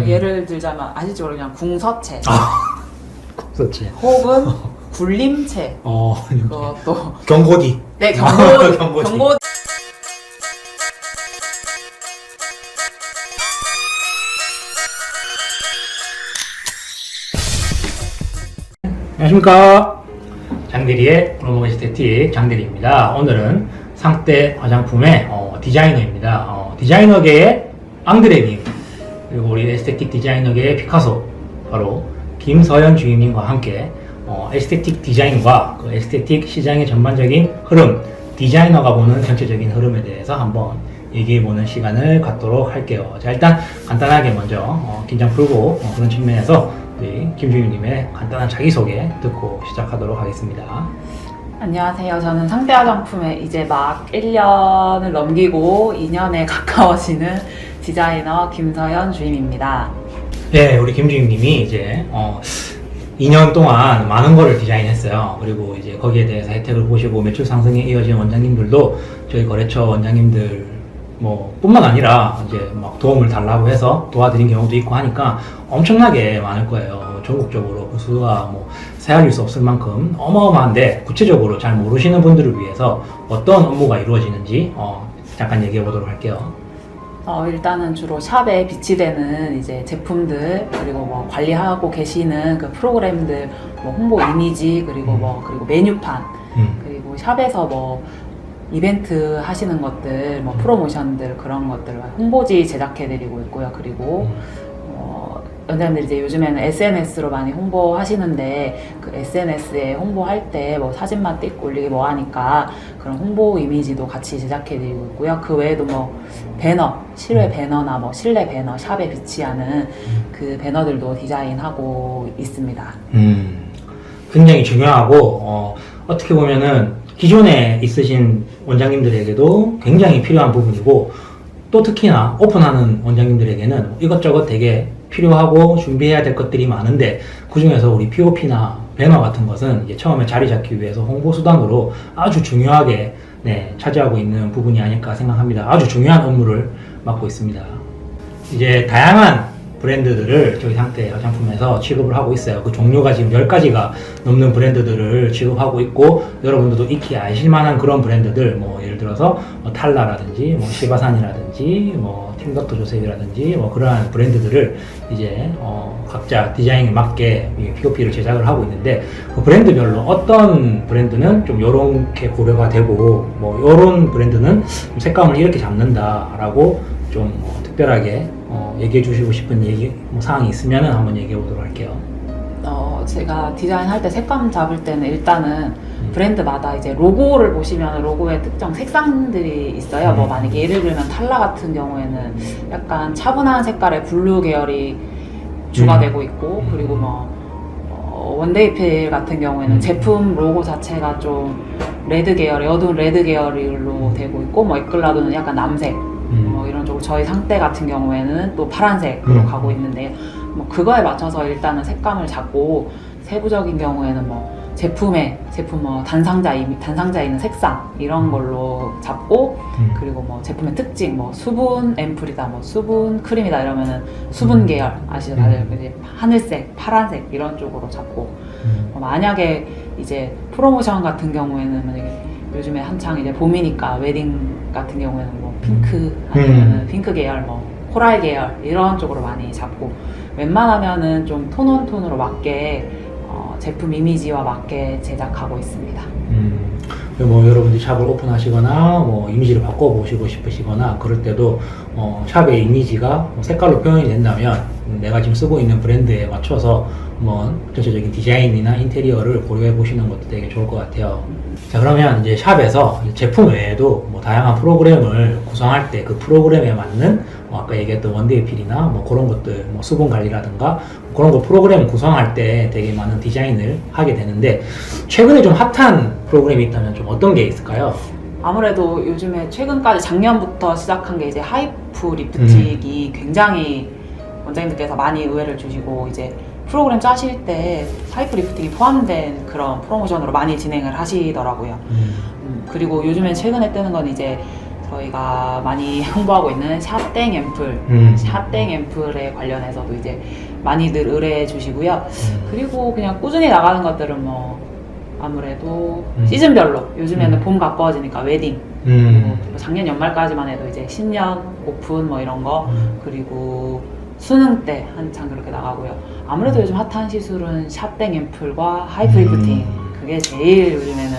예를 들자면 아실지 모르겠지만 궁서체 그렇지. 혹은 굴림체 어, 그것도 경고디. 네 경고 경고지. 경고 안녕하십니까. 장대리의 로모 에스테틱 장대리입니다. 오늘은 상대 화장품의 어, 디자이너입니다. 어, 디자이너계의 앙드레님, 그리고 우리 에스테틱 디자이너계의 피카소, 바로 김서연 주임님과 함께 어, 에스테틱 디자인과 그 에스테틱 시장의 전반적인 흐름, 디자이너가 보는 전체적인 흐름에 대해서 한번 얘기해보는 시간을 갖도록 할게요. 자, 일단 간단하게 먼저 어, 긴장 풀고 어, 그런 측면에서 우리 김주임님의 간단한 자기소개 듣고 시작하도록 하겠습니다. 안녕하세요. 저는 상대 화장품에 이제 막 1년을 넘기고 2년에 가까워지는 디자이너 김서연 주임입니다. 네, 우리 김주임님이 이제 어, 2년 동안 많은 거를 디자인했어요. 그리고 이제 거기에 대해서 혜택을 보시고 매출 상승에 이어진 원장님들도 저희 거래처 원장님들 뭐 뿐만 아니라 이제 막 도움을 달라고 해서 도와드린 경우도 있고 하니까 엄청나게 많을 거예요. 전국적으로 그 수가 뭐 세알릴 수 없을 만큼 어마어마한데 구체적으로 잘 모르시는 분들을 위해서 어떤 업무가 이루어지는지 어, 잠깐 얘기해 보도록 할게요. 어, 일단은 주로 샵에 비치되는 이제 제품들 그리고 뭐 관리하고 계시는 그 프로그램들 뭐 홍보 이미지 그리고 음. 뭐 그리고 메뉴판 음. 그리고 샵에서 뭐 이벤트 하시는 것들 뭐 프로모션들 그런 것들 홍보지 제작해드리고 있고요 그리고 음. 어, 연장님들이 이제 요즘에는 SNS로 많이 홍보하시는데 그 SNS에 홍보할 때 뭐 사진만 띡 올리기 뭐 하니까 그런 홍보 이미지도 같이 제작해드리고 있고요. 그 외에도 뭐 배너, 실외 음. 배너나 뭐 실내 배너, 샵에 비치하는 그 배너들도 디자인하고 있습니다. 음, 굉장히 중요하고 어, 어떻게 보면은 기존에 있으신 원장님들에게도 굉장히 필요한 부분이고 또 특히나 오픈하는 원장님들에게는 이것저것 되게 필요하고 준비해야 될 것들이 많은데 그 중에서 우리 POP나 배너 같은 것은 처음에 자리 잡기 위해서 홍보 수단으로 아주 중요하게 네, 차지하고 있는 부분이 아닐까 생각합니다. 아주 중요한 업무를 맡고 있습니다. 이제 다양한 브랜드들을 저희 상태 화장품에서 취급을 하고 있어요. 그 종류가 지금 10가지가 넘는 브랜드들을 취급하고 있고 여러분들도 익히 아실 만한 그런 브랜드들 뭐 예를 들어서 뭐 탈라라든지 뭐 시바산이라든지 뭐 팀덕터 조셉이라든지 뭐 그러한 브랜드들을 이제 어 각자 디자인에 맞게 이 POP를 제작을 하고 있는데 그 브랜드별로 어떤 브랜드는 좀 요렇게 고려가 되고 뭐 요런 브랜드는 좀 색감을 이렇게 잡는다라고 좀 어, 특별하게 어, 얘기해 주시고 싶은 얘기 뭐 사항이 있으면 한번 얘기해 보도록 할게요. 어, 제가 디자인할 때 색감 잡을 때는 일단은 브랜드마다 이제 로고를 보시면 로고에 특정 색상들이 있어요. 뭐 음. 만약에 예를 들면 탈라 같은 경우에는 약간 차분한 색깔의 블루 계열이 주가 음. 되고 있고 음. 그리고 뭐 어, 원데이 필 같은 경우에는 음. 제품 로고 자체가 좀 레드 계열의 어두운 레드 계열로 되고 있고 뭐 이끌라도는 약간 남색 음. 뭐 이런 쪽으로 저희 상대 같은 경우에는 또 파란색으로 음. 가고 있는데 뭐 그거에 맞춰서 일단은 색감을 잡고 세부적인 경우에는 뭐 제품에 제품 뭐 단상자 이 단상자에 있는 색상 이런 걸로 잡고 음. 그리고 뭐 제품의 특징 뭐 수분 앰플이다 뭐 수분 크림이다 이러면은 수분 음. 계열 아시죠 다들 음. 이제 하늘색 파란색 이런 쪽으로 잡고 음. 어, 만약에 이제 프로모션 같은 경우에는 만약에 요즘에 한창 이제 봄이니까 웨딩 같은 경우에는 뭐 핑크 아니면 음. 핑크 계열 뭐 코랄 계열 이런 쪽으로 많이 잡고 웬만하면은 좀 톤온 톤으로 맞게 어, 제품 이미지와 맞게 제작하고 있습니다. 음, 뭐 여러분들이 샵을 오픈하시거나 뭐 이미지를 바꿔보시고 싶으시거나 그럴 때도 어, 샵의 이미지가 뭐 색깔로 표현이 된다면 음, 내가 지금 쓰고 있는 브랜드에 맞춰서 뭐 전체적인 디자인이나 인테리어를 고려해 보시는 것도 되게 좋을 것 같아요. 자 그러면 이제 샵에서 제품 외에도 뭐 다양한 프로그램을 구성할 때 그 프로그램에 맞는 뭐 아까 얘기했던 원데이 필이나 뭐 그런 것들 뭐 수분 관리라든가 그런 거 프로그램 구성할 때 되게 많은 디자인을 하게 되는데 최근에 좀 핫한 프로그램이 있다면 좀 어떤 게 있을까요? 아무래도 요즘에 최근까지 작년부터 시작한 게 이제 하이프 리프틱이 굉장히 원장님들께서 많이 의외를 주시고 이제 프로그램 짜실 때 하이프 리프틱이 포함된 그런 프로모션으로 많이 진행을 하시더라고요. 음, 그리고 요즘에 최근에 뜨는 건 이제 저희가 많이 홍보하고 있는 샵땡 앰플, 음. 샵땡 앰플에 관련해서도 이제 많이들 의뢰해 주시고요. 음. 그리고 그냥 꾸준히 나가는 것들은 뭐 아무래도 음. 시즌별로 요즘에는 음. 봄 가까워지니까 웨딩 음. 그리고 작년 연말까지만 해도 이제 신년 오픈 뭐 이런 거 음. 그리고 수능 때 한창 그렇게 나가고요. 아무래도 음. 요즘 핫한 시술은 샵땡 앰플과 하이프리프팅 음. 그게 제일 요즘에는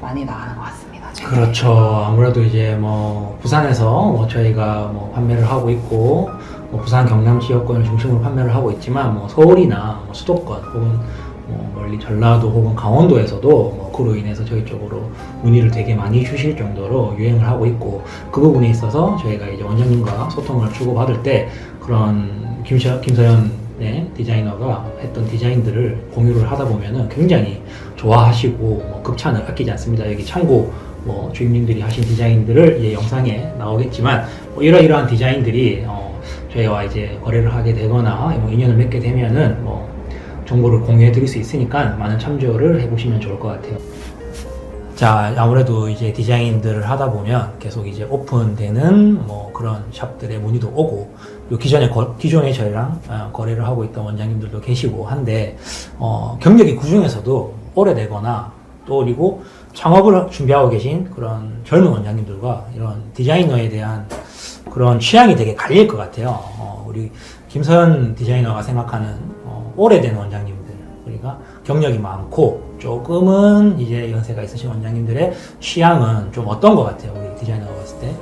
많이 나가는 것 같습니다. 최근에. 그렇죠. 아무래도 이제 뭐 부산에서 뭐 저희가 뭐 판매를 하고 있고 뭐 부산 경남 지역권을 중심으로 판매를 하고 있지만 뭐 서울이나 뭐 수도권 혹은 뭐 멀리 전라도 혹은 강원도에서도 뭐 그로 인해서 저희 쪽으로 문의를 되게 많이 주실 정도로 유행을 하고 있고 그 부분에 있어서 저희가 이제 원장님과 소통을 주고받을 때 그런 김서, 김서연의 디자이너가 했던 디자인들을 공유를 하다 보면은 굉장히 좋아하시고 뭐 극찬을 아끼지 않습니다. 여기 참고 뭐 주임님들이 하신 디자인들을 이제 영상에 나오겠지만 뭐 이러이러한 디자인들이 어 저희와 이제 거래를 하게 되거나 뭐 인연을 맺게 되면은 뭐 정보를 공유해 드릴 수 있으니까 많은 참조를 해보시면 좋을 것 같아요. 자, 아무래도 이제 디자인들을 하다 보면 계속 이제 오픈되는 뭐 그런 샵들의 문의도 오고, 요 기존에, 거- 기존에 저희랑 어, 거래를 하고 있던 원장님들도 계시고 한데, 어, 경력이 그 중에서도 오래되거나 또 그리고 창업을 준비하고 계신 그런 젊은 원장님들과 이런 디자이너에 대한 그런 취향이 되게 갈릴 것 같아요. 어, 우리 김서연 디자이너가 생각하는 어, 오래된 원장님들, 우리가 경력이 많고 조금은 이제 연세가 있으신 원장님들의 취향은 좀 어떤 것 같아요, 우리 디자이너가 봤을 때?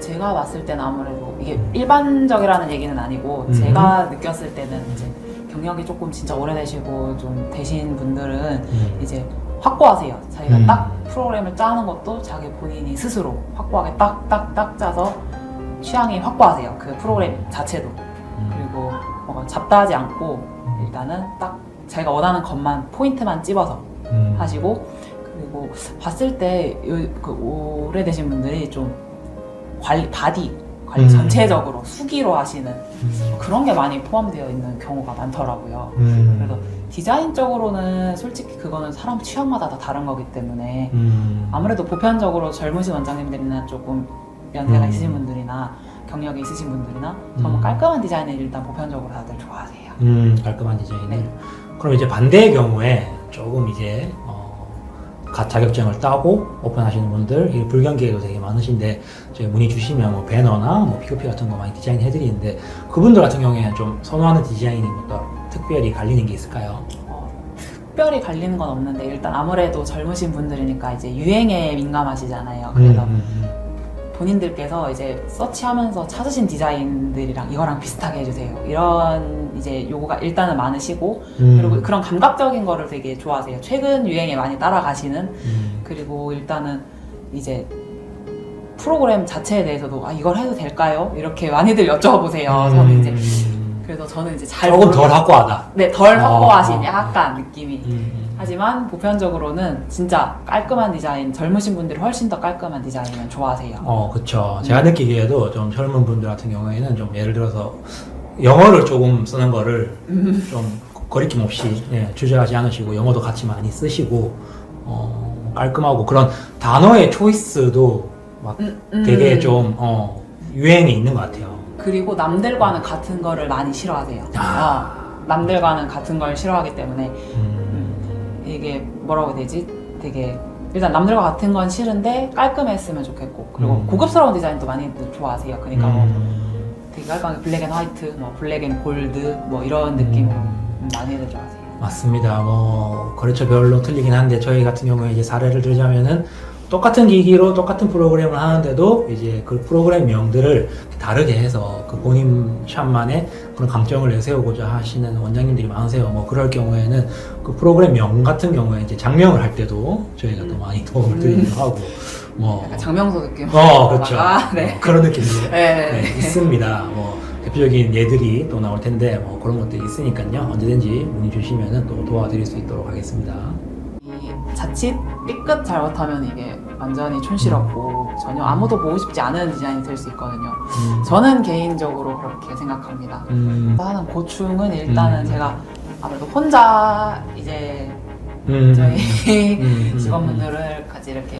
제가 봤을 때는 아무래도 이게 일반적이라는 얘기는 아니고 음. 제가 느꼈을 때는 이제 경력이 조금 진짜 오래되시고 좀 되신 분들은 음. 이제 확고하세요. 자기가 음. 딱 프로그램을 짜는 것도 자기 본인이 스스로 확고하게 딱 딱 딱 짜서 취향이 확고하세요. 그 프로그램 자체도. 음. 그리고 뭔가 잡다하지 않고 일단은 딱 자기가 원하는 것만 포인트만 찝어서 음. 하시고 그리고 봤을 때그 오래되신 분들이 좀 관리 바디 관리 음. 전체적으로 수기로 하시는 음. 그런 게 많이 포함되어 있는 경우가 많더라고요. 음. 그래서 디자인적으로는 솔직히 그거는 사람 취향마다 다 다른 거기 때문에 음. 아무래도 보편적으로 젊으신 원장님들이나 조금 연세가 음. 있으신 분들이나 경력이 있으신 분들이나 정말 음. 깔끔한 디자인을 일단 보편적으로 다들 좋아하세요. 음, 깔끔한 디자인을. 네. 그럼 이제 반대의 경우에 조금 이제 어, 갓 자격증을 따고 오픈하시는 분들, 이 불경기에도 되게 많으신데 저희 문의 주시면 뭐 배너나 뭐 POP 같은 거 많이 디자인 해 드리는데 그분들 같은 경우에는 좀 선호하는 디자인이 뭐또 특별히 갈리는 게 있을까요? 어, 특별히 갈리는 건 없는데 일단 아무래도 젊으신 분들이니까 이제 유행에 민감하시잖아요. 그래서 음, 음, 본인들께서 이제 서치하면서 찾으신 디자인들이랑 이거랑 비슷하게 해주세요. 이런 이제 요구가 일단은 많으시고 음. 그리고 그런 감각적인 거를 되게 좋아하세요. 최근 유행에 많이 따라가시는 음. 그리고 일단은 이제 프로그램 자체에 대해서도 아 이걸 해도 될까요? 이렇게 많이들 여쭤보세요. 저는 이제 음. 그래서 저는 이제 잘 조금 모르겠- 덜 확고하다. 네, 덜 어, 확고하신 어, 약간 느낌이. 음. 하지만 보편적으로는 진짜 깔끔한 디자인, 젊으신 분들이 훨씬 더 깔끔한 디자인을 좋아하세요. 어, 그쵸. 제가 느끼기에도 좀 젊은 분들 같은 경우에는 좀 예를 들어서 영어를 조금 쓰는 거를 음. 좀 거리낌 없이 예, 주저하지 않으시고 영어도 같이 많이 쓰시고 어, 깔끔하고 그런 단어의 초이스도 막 음, 음. 되게 좀 어, 유행이 있는 것 같아요. 그리고 남들과는 같은 거를 많이 싫어하세요. 아. 어, 남들과는 같은 걸 싫어하기 때문에 음, 이게 뭐라고 해야 되지? 되게 일단 남들과 같은 건 싫은데 깔끔했으면 좋겠고 그리고 음. 고급스러운 디자인도 많이 좋아하세요. 그러니까 뭐 음, 되게 깔끔하게 블랙 앤 화이트, 뭐 블랙 앤 골드 뭐 이런 느낌으로 음. 많이들 좋아하세요. 맞습니다. 뭐 거래처별로 틀리긴 한데 저희 같은 경우에 이제 사례를 들자면은 똑같은 기기로 똑같은 프로그램을 하는데도 이제 그 프로그램 명들을 다르게 해서 그 본인 샵만의 그런 강점을 내세우고자 하시는 원장님들이 많으세요. 뭐 그럴 경우에는 그 프로그램 명 같은 경우에 이제 장명을 할 때도 저희가 또 많이 도움을 드리기도 하고 뭐 약간 장명소 느낌. 어 그렇죠. 아, 네. 어, 그런 느낌도 네. 네, 있습니다. 뭐 대표적인 예들이 또 나올 텐데 뭐 그런 것들이 있으니까요. 언제든지 문의 주시면은 또 도와드릴 수 있도록 하겠습니다. 이 자칫 삐끗 잘못하면 이게 완전히 촌스럽고 전혀 아무도 보고 싶지 않은 디자인이 될 수 있거든요. 음. 저는 개인적으로 그렇게 생각합니다. 음. 하는 고충은 일단은 음. 제가 아무래도 혼자 이제 음. 저희 음. 음. 직원분들을 같이 이렇게